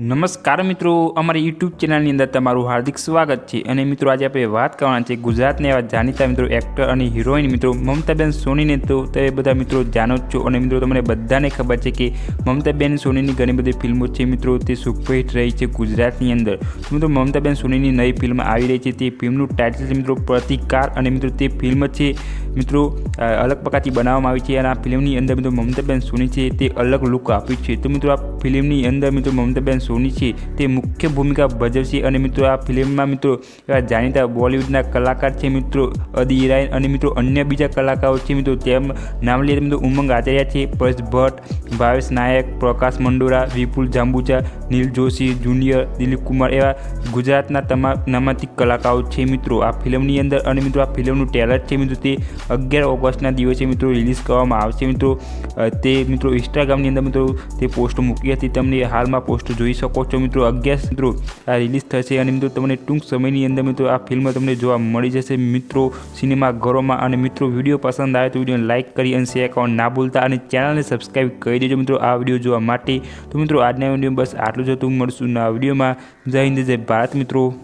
નમસ્કાર મિત્રો, અમારી યુટ્યુબ ચેનલની અંદર તમારું હાર્દિક સ્વાગત છે. અને મિત્રો, આજે આપણે વાત કરવાના છે ગુજરાતના એવા જાણીતા મિત્રો એક્ટર અને હિરોઈન મિત્રો, મમતાબેન સોનીને. તો તે બધા મિત્રો જાણો જ છો. અને મિત્રો, તમને બધાને ખબર છે કે મમતાબેન સોનીની ઘણી બધી ફિલ્મો છે મિત્રો, તે સુપરહિટ રહી છે ગુજરાતની અંદર. મિત્રો, મમતાબેન સોનીની નવી ફિલ્મ આવી રહી છે. તે ફિલ્મનું ટાઇટલ છે મિત્રો, પ્રતિકાર. અને મિત્રો, તે ફિલ્મ છે મિત્રો અલગ પ્રકારથી બનાવવામાં આવી છે અને આ ફિલ્મની અંદર મિત્રો મમતાબેન સોની છે, તે અલગ લુક આપ્યું છે. તો મિત્રો, આ ફિલ્મની અંદર મિત્રો મમતાબેન સોની છે, તે મુખ્ય ભૂમિકા ભજવશે અને મિત્રો, આ ફિલ્મમાં મિત્રો એવા જાણીતા બોલિવૂડના કલાકાર છે મિત્રો, અદી ઈરાયન અને મિત્રો, અન્ય બીજા કલાકારો છે મિત્રો, તેમ નામ લઈએ મિત્રો, ઉમંગ આચાર્ય છે, પરેશ ભટ્ટ, ભાવેશ નાયક, પ્રકાશ મંડોરા, વિપુલ જાંબુચા, નીલ જોશી જુનિયર, દિલીપ કુમાર એવા ગુજરાતના તમામ નામાંતિક કલાકારો છે મિત્રો. આ ફિલ્મની અંદર અને મિત્રો, આ ફિલ્મનું ટેલર છે મિત્રો, તે અગિયાર ઓગસ્ટના દિવસે મિત્રો રિલીઝ કરવામાં આવશે. મિત્રો તે મિત્રો ઇન્સ્ટાગ્રામની અંદર મિત્રો તે પોસ્ટ મૂકી હતી. તમને હાલમાં પોસ્ટ જોઈ શકો છો. મિત્રો, અગિયાર મિત્રો, આ રિલીઝ થશે અને મિત્રો તમને ટૂંક સમયની અંદર મિત્રો આ ફિલ્મ તમને જોવા મળી જશે. મિત્રો સિનેમા ઘરોમાં અને મિત્રો વીડિયો પસંદ આવે તો વિડીયોને લાઇક કરી અને શેર કરવાનું ના ભૂલતા અને ચેનલને સબસ્ક્રાઈબ કરી દેજો મિત્રો આ વીડિયો જોવા માટે. તો મિત્રો, આજના વીડિયો બસ આટલું જ હતું. મળશું ના વિડીયોમાં. જય હિન્દ, જય ભારત મિત્રો.